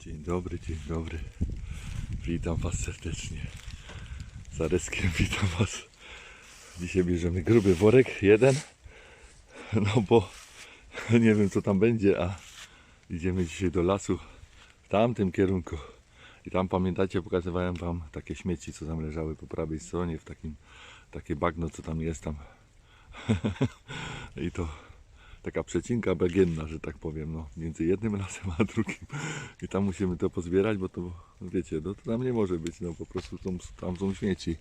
Dzień dobry, dzień dobry. Witam Was serdecznie. Zareskiem witam Was. Dzisiaj bierzemy gruby worek, jeden. No bo nie wiem co tam będzie, a idziemy dzisiaj do lasu w tamtym kierunku. I tam pamiętacie, pokazywałem Wam takie śmieci, co tam leżały po prawej stronie, w takim, takie bagno, co tam jest tam. I to taka przecinka bagienna, że tak powiem, no, między jednym lasem a drugim. I tam musimy to pozbierać, bo to, wiecie, no, to tam nie może być, no po prostu są, tam są śmieci.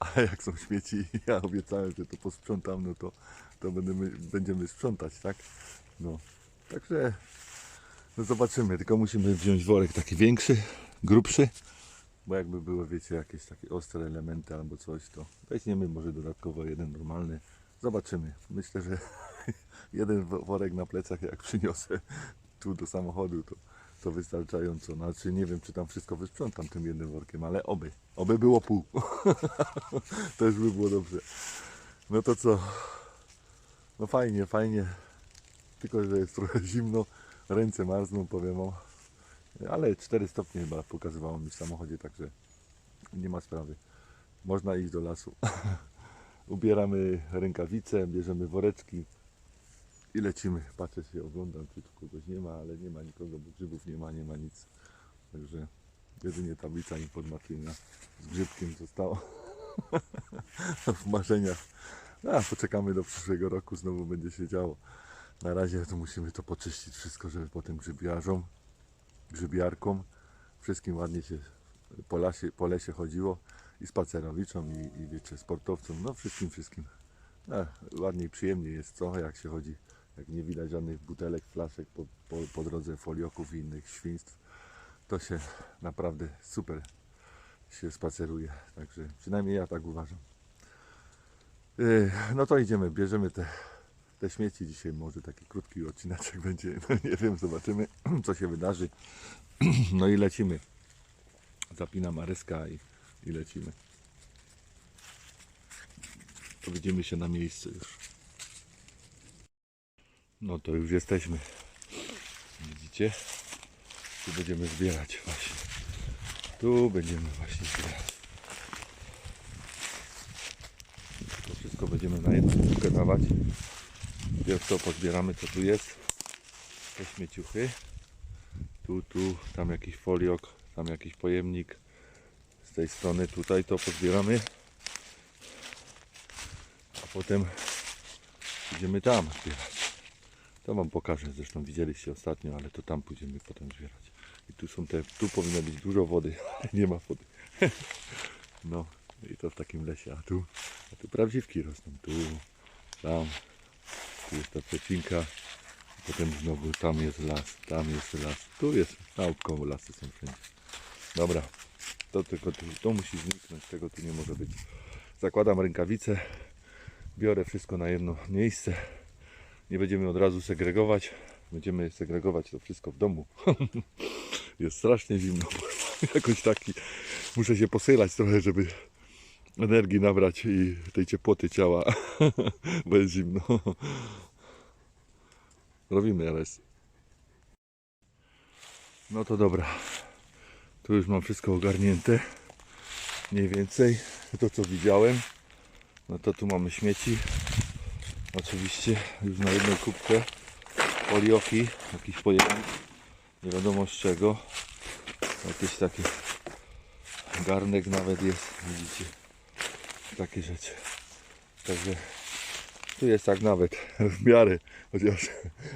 A jak są śmieci, ja obiecałem, że to posprzątam, no to, to będziemy, będziemy sprzątać, tak? No, także no zobaczymy, tylko musimy wziąć worek taki większy, grubszy, bo jakby były, wiecie, jakieś takie ostre elementy albo coś, to weźmiemy może dodatkowo jeden normalny. Zobaczymy. Myślę, że jeden wo- worek na plecach, jak przyniosę tu do samochodu, to, to wystarczająco. Znaczy nie wiem, czy tam wszystko wysprzątam tym jednym workiem, ale oby. Oby było pół. już by było dobrze. No to co? No fajnie, fajnie. Tylko, że jest trochę zimno. Ręce marzną, powiem wam. Ale 4 stopnie chyba pokazywało mi w samochodzie, także nie ma sprawy. Można iść do lasu. Ubieramy rękawice, bierzemy woreczki i lecimy. Patrzę się, oglądam, czy tu kogoś nie ma, ale nie ma nikogo, bo grzybów nie ma, nie ma nic. Także jedynie tablica informacyjna z grzybkiem została w marzeniach. A, poczekamy do przyszłego roku, znowu będzie się działo. Na razie to musimy to poczyścić wszystko, żeby potem grzybiarzom, grzybiarkom, wszystkim ładnie się po, lasie, po lesie chodziło i spacerowiczom i, i wiecie, sportowcom, no wszystkim, wszystkim. E, ładniej, przyjemniej jest co, jak się chodzi, jak nie widać żadnych butelek, flaszek po, po, po drodze folioków i innych świństw, to się naprawdę super się spaceruje, także przynajmniej ja tak uważam. Yy, No to idziemy, bierzemy te, te śmieci dzisiaj, może taki krótki odcineczek będzie, no nie wiem, zobaczymy co się wydarzy. No i lecimy. Zapinam Maryska i, i lecimy. To widzimy się na miejscu już. No to już jesteśmy. Widzicie? Tu będziemy zbierać właśnie. Tu będziemy właśnie zbierać. To wszystko będziemy na jedną kubkę dawać. Pierwsze co pozbieramy co tu jest. Te śmieciuchy. Tu, tu, tam jakiś foliok, tam jakiś pojemnik. Z tej strony tutaj to pozbieramy. A potem idziemy tam zbierać. To wam pokażę, zresztą widzieliście ostatnio, ale to tam pójdziemy potem zbierać. I tu są te, tu powinno być dużo wody, nie ma wody. No i to w takim lesie, a tu, a tu prawdziwki rosną, tu, tam, tu jest ta przecinka, potem znowu tam jest las, tam jest las, tu jest, naokoło lasy są wszędzie. Dobra, to tylko tu, to musi zniknąć, tego tu nie może być. Zakładam rękawice, biorę wszystko na jedno miejsce. Nie będziemy od razu segregować, będziemy segregować to wszystko w domu. jest strasznie zimno, jakoś taki, muszę się posylać trochę, żeby energii nabrać i tej ciepłoty ciała, bo jest zimno. Robimy RS. No to dobra. Tu już mam wszystko ogarnięte. Mniej więcej to co widziałem. No to tu mamy śmieci. Oczywiście już na jedną kubkę folioki, jakiś pojemnik. Nie wiadomo z czego. Jakieś takie garnek nawet jest, widzicie. Takie rzeczy. Także tu jest tak nawet w miarę, chociaż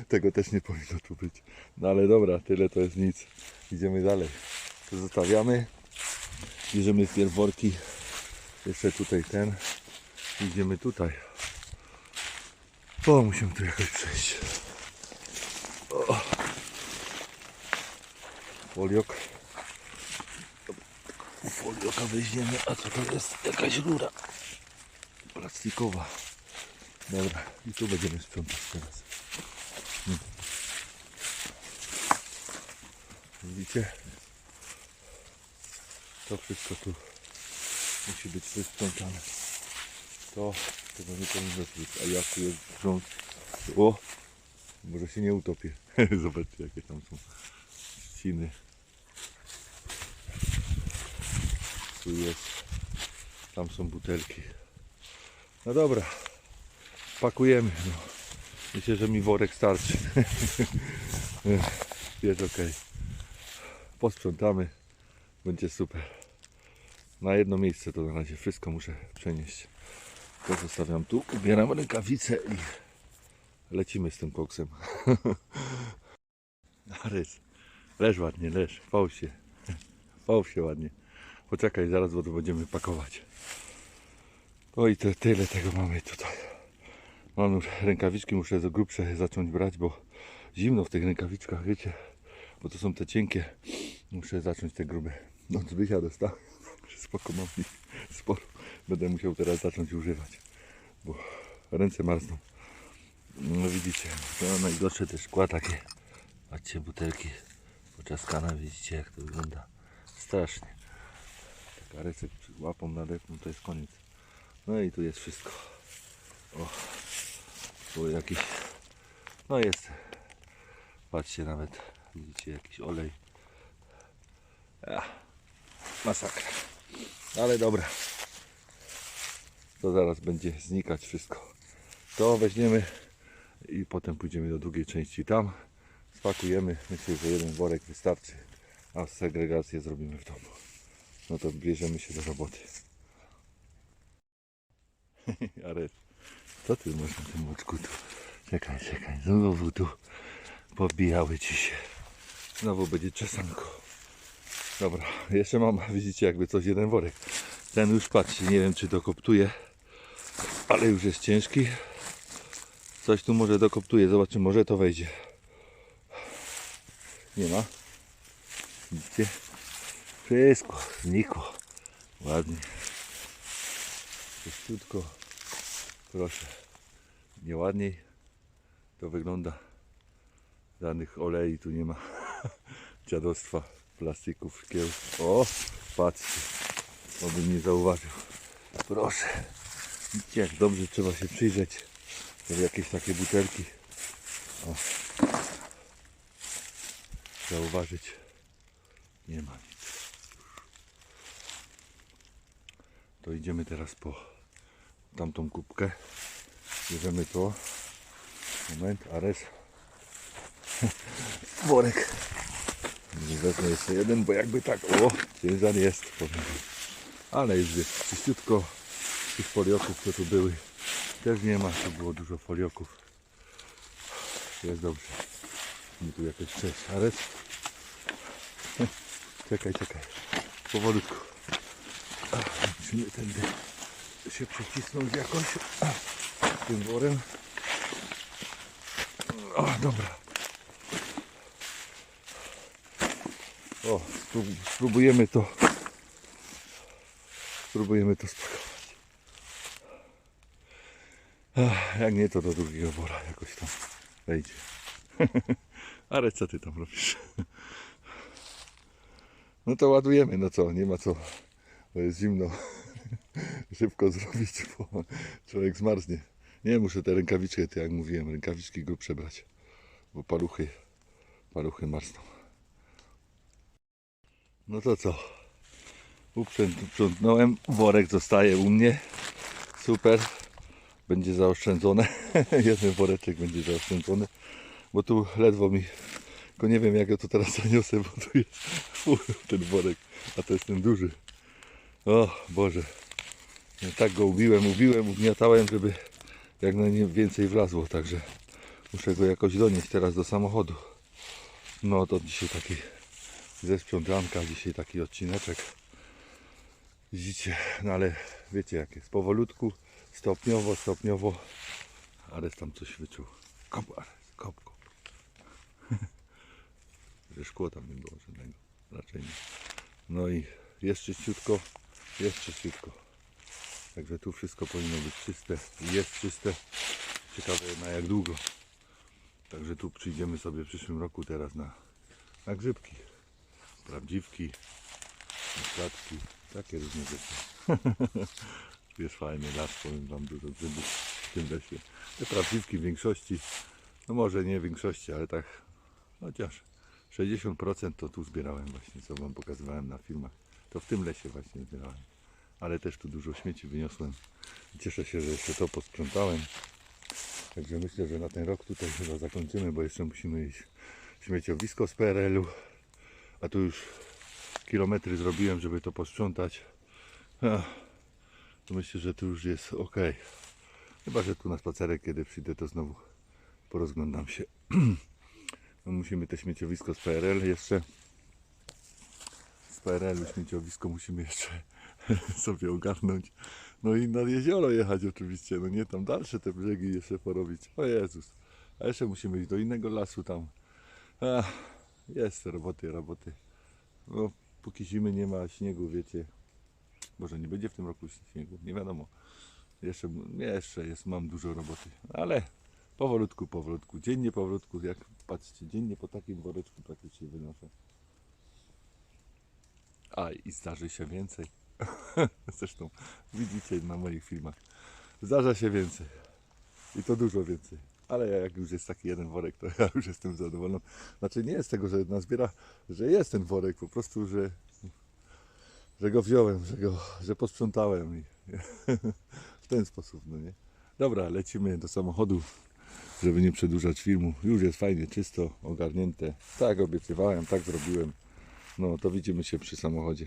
tego też nie powinno tu być. No ale dobra, tyle to jest nic. Idziemy dalej. To zostawiamy. Bierzemy wpierw worki. Jeszcze tutaj ten. Idziemy tutaj. O, musimy tu jakoś przejść. O. Foliok. Folioka weźmiemy. A co to jest? Jakaś rura plastikowa. Dobra, i tu będziemy sprzątać teraz. Hmm. Widzicie? To wszystko tu musi być wysprzątane. To tego nie powinno. A ja tu jest grząd. O! Może się nie utopię. Zobaczcie jakie tam są trzciny. Tu jest. Tam są butelki. No dobra. Pakujemy. No. Myślę, że mi worek starczy. jest ok. Posprzątamy. Będzie super. Na jedno miejsce to na razie wszystko muszę przenieść. To zostawiam tu, ubieram rękawice i lecimy z tym koksem. Arys, leż ładnie, leż, połóż się. Połóż się ładnie. Poczekaj, zaraz bo to będziemy pakować. Oj, to tyle tego mamy tutaj. Mam już rękawiczki, muszę za grubsze zacząć brać, bo zimno w tych rękawiczkach, wiecie. Bo to są te cienkie. Muszę zacząć te grube. No, Zbysia dostał. Spoko mam sporo. Będę musiał teraz zacząć używać, bo ręce marzną. No widzicie, to najgorsze te szkła takie. Patrzcie, butelki poczaskane, widzicie jak to wygląda. Strasznie. Tak Arecek łapą nadepną, to jest koniec. No i tu jest wszystko. O, tu jakiś, no jest. Patrzcie nawet, widzicie jakiś olej. Ach, masakra. Ale dobra. To zaraz będzie znikać wszystko. To weźmiemy i potem pójdziemy do drugiej części. Tam spakujemy. Myślę, że jeden worek wystarczy. A segregację zrobimy w domu. No to bierzemy się do roboty. Aret, co ty masz na tym oczku tu? Czekaj, czekaj. Znowu tu pobijały ci się. Znowu będzie czesanko. Dobra, jeszcze mam, widzicie, jakby coś jeden worek. Ten już patrzcie, nie wiem czy dokoptuje, ale już jest ciężki. Coś tu może dokoptuje, zobaczymy, może to wejdzie. Nie ma. Widzicie? Wszystko znikło. Ładnie. Czyściutko. Proszę. Nieładniej to wygląda. Żadnych olei tu nie ma. Dziadostwa plastików, szkieł. O, patrzcie. Obym nie zauważył. Proszę. Jak dobrze trzeba się przyjrzeć. To jakieś takie butelki. O. Zauważyć. Nie ma nic. To idziemy teraz po tamtą kubkę. Bierzemy to. Moment, Ares. Worek. Wezmę jeszcze jeden, bo jakby tak, o, ciężar jest, powiem. Ale już jest czyściutko. Tych folioków, co tu były, też nie ma. Tu było dużo folioków. Jest dobrze. Mi tu jakaś cześć. Ares. Czekaj, czekaj. Powolutku. Musimy tędy się przecisnąć jakoś. Tym worem. O, dobra. O, sprób- spróbujemy to. Spróbujemy to spakować. Jak nie, to do drugiego wora jakoś tam wejdzie. Ale co ty tam robisz? No to ładujemy, no co, nie ma co. Bo jest zimno. Szybko zrobić, bo człowiek zmarznie. Nie, muszę te rękawiczki, to jak mówiłem, rękawiczki grubsze brać. Bo paluchy, paluchy marzną. No to co? Uprzątnąłem, worek zostaje u mnie. Super. Będzie zaoszczędzone. Jeden woreczek będzie zaoszczędzony. Bo tu ledwo mi. Tylko nie wiem jak ja to teraz zaniosę, bo tu jest ten worek. A to jest ten duży. O Boże. Ja tak go ubiłem, ubiłem, ugniatałem, żeby jak najwięcej wlazło. Także muszę go jakoś donieść teraz do samochodu. No to dzisiaj taki ze sprzątanka, dzisiaj taki odcineczek. Widzicie, no ale wiecie jak jest, powolutku, stopniowo, stopniowo. Ares tam coś wyczuł. Kop, Ares, kop, kop. Że szkło tam nie było żadnego, raczej nie. No i jest czyściutko, jest czyściutko. Także tu wszystko powinno być czyste, jest czyste. Ciekawe na jak długo. Także tu przyjdziemy sobie w przyszłym roku teraz na, na grzybki. Prawdziwki, klatki, takie różne rzeczy. jest fajny las, powiem wam dużo grzybów w tym lesie. Te prawdziwki w większości, no może nie w większości, ale tak chociaż 60% to tu zbierałem właśnie, co wam pokazywałem na filmach. To w tym lesie właśnie zbierałem. Ale też tu dużo śmieci wyniosłem. Cieszę się, że jeszcze to posprzątałem. Także myślę, że na ten rok tutaj chyba zakończymy, bo jeszcze musimy iść śmieciowisko z PRL-u. A tu już kilometry zrobiłem, żeby to posprzątać. Ach, to myślę, że tu już jest ok. Chyba, że tu na spacerek, kiedy przyjdę, to znowu porozglądam się. No, musimy te śmieciowisko z PRL jeszcze. Z PRL-u śmieciowisko musimy jeszcze sobie ogarnąć. No i nad jezioro jechać oczywiście, no nie tam dalsze te brzegi jeszcze porobić. O Jezus. A jeszcze musimy iść do innego lasu tam. Ach, jest roboty, roboty. No, póki zimy nie ma śniegu, wiecie. Może nie będzie w tym roku śniegu, nie wiadomo. Jeszcze, jeszcze jest, mam dużo roboty, ale powolutku, powolutku, dziennie powolutku, jak patrzcie, dziennie po takim woreczku praktycznie wynoszę. A i zdarzy się więcej. Zresztą widzicie na moich filmach. Zdarza się więcej. I to dużo więcej. Ale ja jak już jest taki jeden worek, to ja już jestem zadowolony. Znaczy nie jest tego, że nazbiera, że jest ten worek, po prostu, że, że go wziąłem, że go, że posprzątałem i w ten sposób, no nie. Dobra, lecimy do samochodu, żeby nie przedłużać filmu. Już jest fajnie, czysto, ogarnięte. Tak obiecywałem, tak zrobiłem. No to widzimy się przy samochodzie.